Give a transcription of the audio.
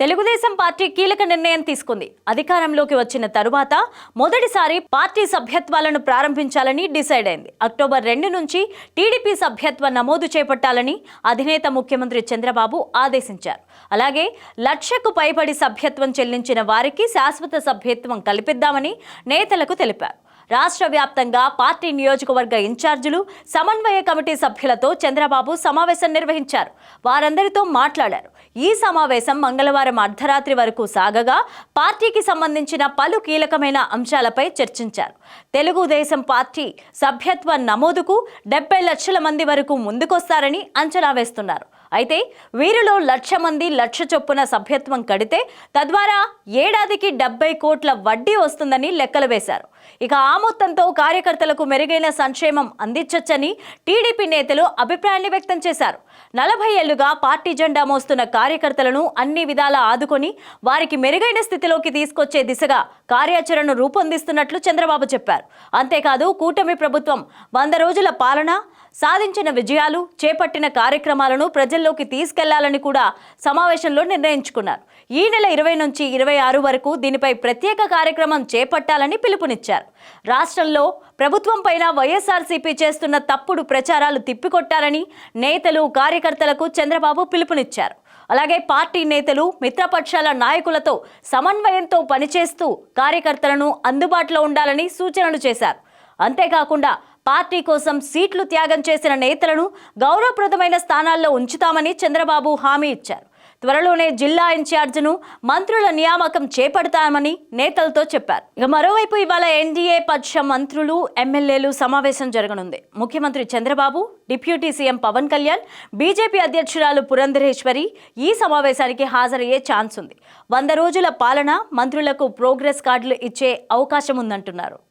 Telugu Desam party కీలక నిర్ణయం తీసుకుంది. అధికారంలోకి వచ్చిన తరువాత మొదటిసారి పార్టీ సభ్యత్వాలను ప్రారంభించాలని డిసైడ్ అయింది. అక్టోబర్ రెండు నుంచి టీడీపీ సభ్యత్వ నమోదు చేపట్టాలని అధినేత ముఖ్యమంత్రి చంద్రబాబు ఆదేశించారు. అలాగే లక్షకు పైబడి సభ్యత్వం చెల్లించిన వారికి శాశ్వత సభ్యత్వం కల్పిద్దామని నేతలకు తెలిపారు. రాష్ట్ర వ్యాప్తంగా పార్టీ నియోజకవర్గ ఇన్ఛార్జీలు సమన్వయ కమిటీ సభ్యులతో చంద్రబాబు సమావేశం నిర్వహించారు. వారందరితో మాట్లాడారు. ఈ సమావేశం మంగళవారం అర్ధరాత్రి వరకు సాగగా పార్టీకి సంబంధించిన పలు కీలకమైన అంశాలపై చర్చించారు. తెలుగుదేశం పార్టీ సభ్యత్వ నమోదుకు డెబ్బై లక్షల మంది వరకు ముందుకొస్తారని అంచనా వేస్తున్నారు. అయితే వీరిలో లక్ష మంది లక్ష చొప్పున సభ్యత్వం కడితే తద్వారా ఏడాదికి డెబ్బై కోట్ల వడ్డీ వస్తుందని లెక్కలు వేశారు. ఇక ఆ మొత్తంతో కార్యకర్తలకు మెరుగైన సంక్షేమం అందించొచ్చని టీడీపీ నేతలు అభిప్రాయాన్ని వ్యక్తం చేశారు. నలభై ఏళ్ళుగా పార్టీ జెండా మోస్తున్న కార్యకర్తలను అన్ని విధాలా ఆదుకొని వారికి మెరుగైన స్థితిలోకి తీసుకొచ్చే దిశగా కార్యాచరణను రూపొందిస్తున్నట్లు చంద్రబాబు చెప్పారు. అంతేకాదు కూటమి ప్రభుత్వం వంద రోజుల పాలన సాధించిన విజయాలు చేపట్టిన కార్యక్రమాలను ప్రజల్లోకి తీసుకెళ్ళాలని కూడా సమావేశంలో నిర్ణయించుకున్నారు. ఈ నెల ఇరవై నుంచి ఇరవై ఆరు వరకు దీనిపై ప్రత్యేక కార్యక్రమం చేపట్టాలని పిలుపునిచ్చారు. రాష్ట్రంలో ప్రభుత్వం పైన వైఎస్ఆర్సీపీ చేస్తున్న తప్పుడు ప్రచారాలు తిప్పికొట్టాలని నేతలు కార్యకర్తలకు చంద్రబాబు పిలుపునిచ్చారు. అలాగే పార్టీ నేతలు మిత్రపక్షాల నాయకులతో సమన్వయంతో పనిచేస్తూ కార్యకర్తలను అందుబాటులో ఉండాలని సూచనలు చేశారు. అంతేకాకుండా పార్టీ కోసం సీట్లు త్యాగం చేసిన నేతలను గౌరవప్రదమైన స్థానాల్లో ఉంచుతామని చంద్రబాబు హామీ ఇచ్చారు. త్వరలోనే జిల్లా ఇన్ఛార్జ్ను మంత్రుల నియామకం చేపడతామని నేతలతో చెప్పారు. ఇక మరోవైపు ఇవాళ ఎన్డీఏ పక్ష మంత్రులు ఎమ్మెల్యేలు సమావేశం జరగనుంది. ముఖ్యమంత్రి Chandrababu deputy CM Pawan Kalyan BJP అధ్యక్షురాలు పురంధరేశ్వరి ఈ సమావేశానికి హాజరయ్యే ఛాన్స్ ఉంది. వంద రోజుల పాలన మంత్రులకు ప్రోగ్రెస్ కార్డులు ఇచ్చే అవకాశం ఉందంటున్నారు.